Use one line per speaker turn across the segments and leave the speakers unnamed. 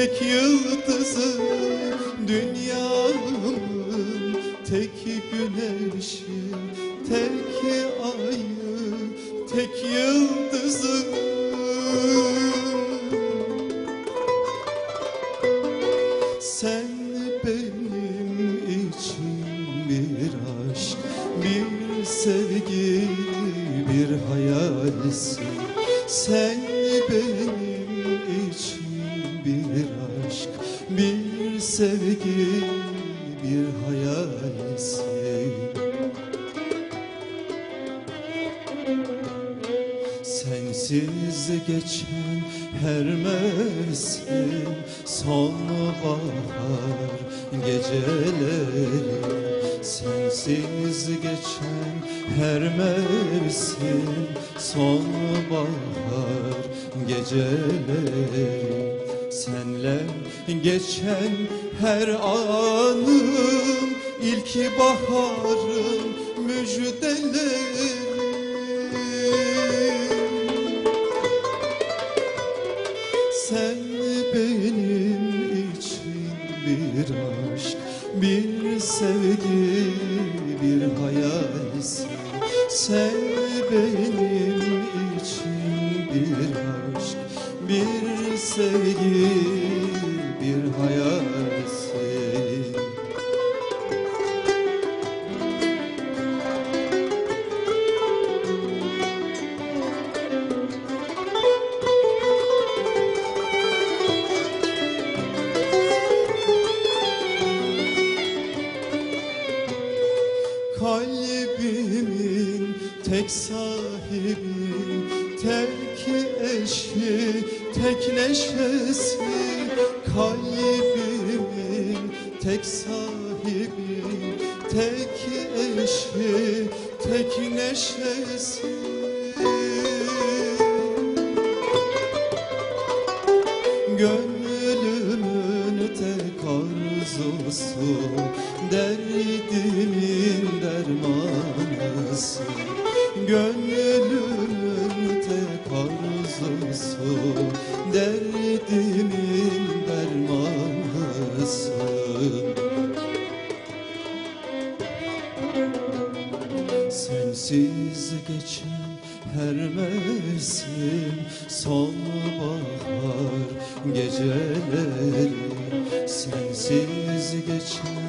tek yıldızı Dünyamın tek güneşi Tek ayı tek yıldızı Sen benim için bir aşk, bir sevgi, bir hayalsin. Sen bir hayalsin. Sensiz geçen her mevsim sonbahar geceleri Sensiz geçen her mevsim sonbahar geceleri Senle geçen her anım ilk baharın müjdeleri Sen benim için bir aşk, bir sevgi, bir hayalsin. Sen benim için bir aşk, bir sevgi, Kalbimin tek sahibi, tek eşi, tek neşesi. Kalbimin tek sahibi, tek eşi, tek neşesi. Dermanısı Gönlümün tek arzusu. Derdimin dermanısı. Sensiz geçen her mevsim sonbahar geceleri. Sensiz geçen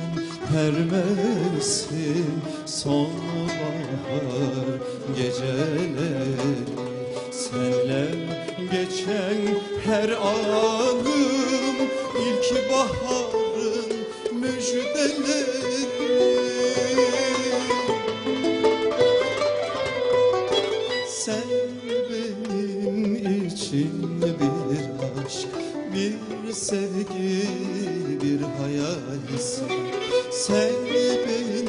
her mevsim sonbahar geceleri. Senle geçen her anım Sen benim için bir aşk, bir sevgi, bir hayalsin. Sen benim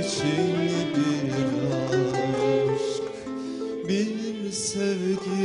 için bir aşk, bir sevgi,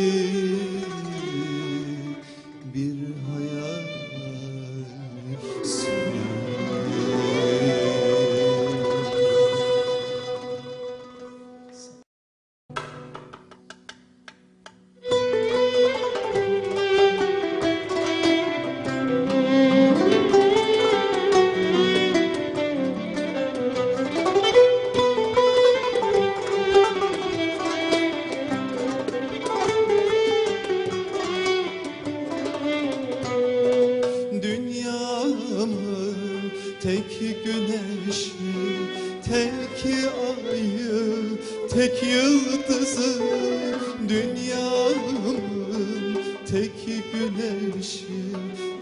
tek güneşi,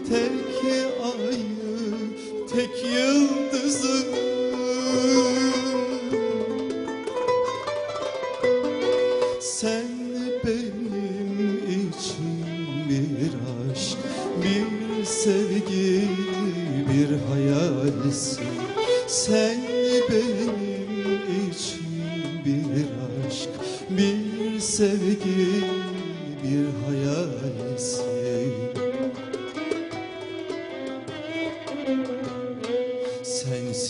tek ayı, tek yıldızı Sen benim için bir aşk, bir sevgi, bir hayalsin.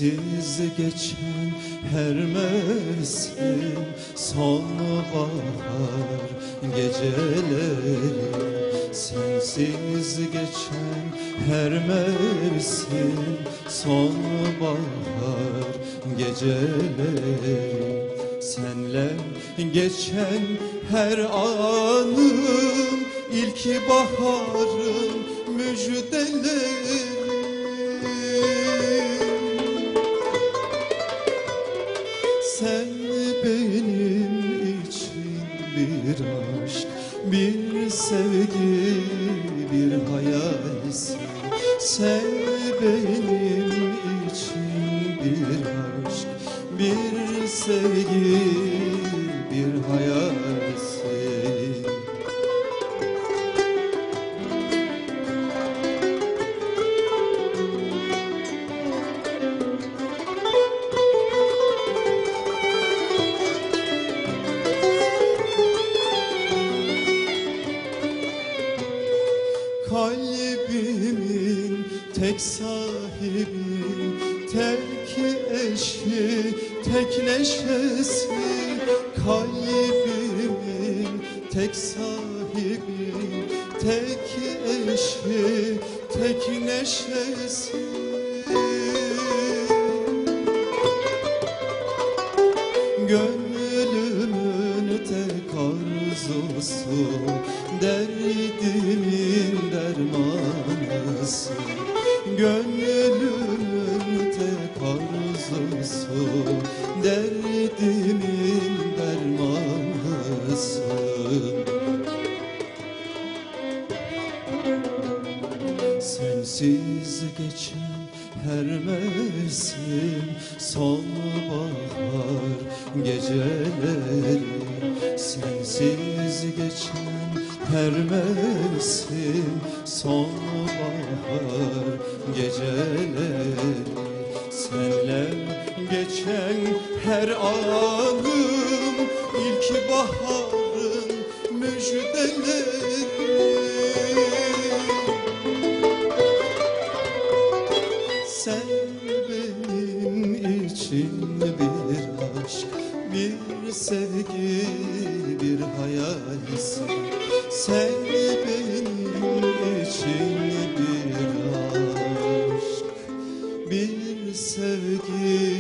Sensiz geçen her mevsim sonbahar geceleri. Sensiz geçen her mevsim Sonbahar geceleri. Senle geçen her anım ilk baharın müjdeleri bir sevgi, bir hayalsin. Sen benim için bir aşk, bir sevgi, Kalbimin tek sahibi, tek eşi, tek neşesi. Kalbimin tek sahibi, tek eşi, tek neşesi. Dermanısı Gönlümün tek arzusu Derdimin dermanısı. Sensiz geçen her mevsim Sonbahar geceleri. Sensiz geçen her mevsim Sonbahar geceleri. Senle geçen her anım ilk baharın müjdeleri. Sen benim için bir aşk, bir sevgi, bir hayalsin. Sen benim için bir aşk, bir sevgi,